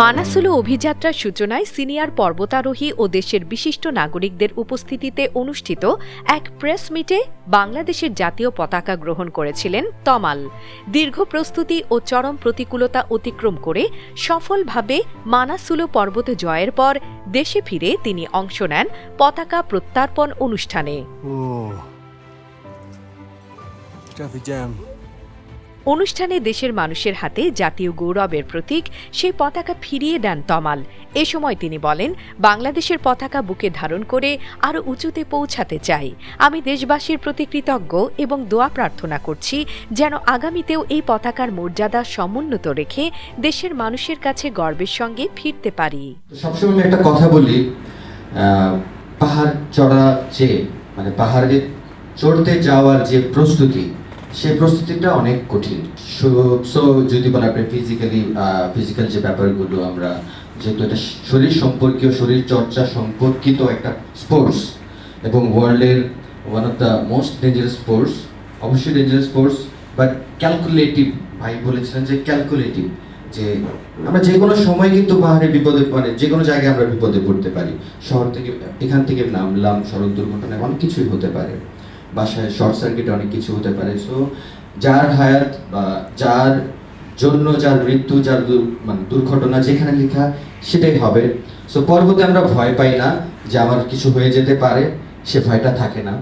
মানাসুলু অভিযাত্রার সূচনায় senior পর্বতারোহী ও দেশের বিশিষ্ট নাগরিকদের উপস্থিতিতে অনুষ্ঠিত এক প্রেস মিটে বাংলাদেশের জাতীয় পতাকা গ্রহণ করেছিলেন তমাল দীর্ঘ প্রস্তুতি ও চরম প্রতিকূলতা অতিক্রম করে সফলভাবে মানাসুলু পর্বত জয়ের পর দেশে ফিরে তিনি অংশ নেন পতাকা প্রত্যার্পণ অনুষ্ঠানে. অনুষ্ঠানে দেশের মানুষের হাতে জাতীয় গৌরবের প্রতীক সেই পতাকা ফিরিয়ে দেন তমাল। এ সময় তিনি বলেন, বাংলাদেশের পতাকা বুকে ধারণ করে আরও উঁচুতে পৌঁছাতে চাই। আমি দেশবাসীর প্রতি কৃতজ্ঞ এবং দোয়া প্রার্থনা করছি যেন আগামীতেও এই পতাকার মর্যাদা সমুন্নত রেখে দেশের মানুষের কাছে গর্বের সঙ্গে ফিরতে পারি। সবসময় একটা কথা বলি পাহাড় চড়া যে মানে পাহাড়ে চড়তে যাওয়ার যে প্রস্তুতি সেই প্রস্তুতিটা অনেক কঠিন। সো যদি বলে আপনি ফিজিক্যালি ফিজিক্যাল যে ব্যাপারগুলো আমরা, যেহেতু এটা শরীর সম্পর্কীয়, শরীর চর্চা সম্পর্কিত একটা স্পোর্টস এবং ওয়ার্ল্ডের one of the most dangerous sports অবশ্যই ডেঞ্জারাস স্পোর্টস বাট ক্যালকুলেটিভ ভাই বলেছিলেন যে ক্যালকুলেটিভ যে আমরা যে কোনো সময় কিন্তু পাহাড়ে বিপদে পড়ে যে কোনো জায়গায় আমরা বিপদে পড়তে পারি। শহর থেকে, এখান থেকে নামলাম সড়ক দুর্ঘটনায় অনেক কিছুই হতে পারে। বাসায় শর্ট সার্কিটে অনেক কিছু হতে পারে। সো যার হায়াত বা যার জন্য যার মৃত্যু, যার মানে দুর্ঘটনা যেখানে লেখা সেটাই হবে। সো পর্বতে আমরা ভয় পাই না যে আমার কিছু হয়ে যেতে পারে, সে ভয়টা থাকে না।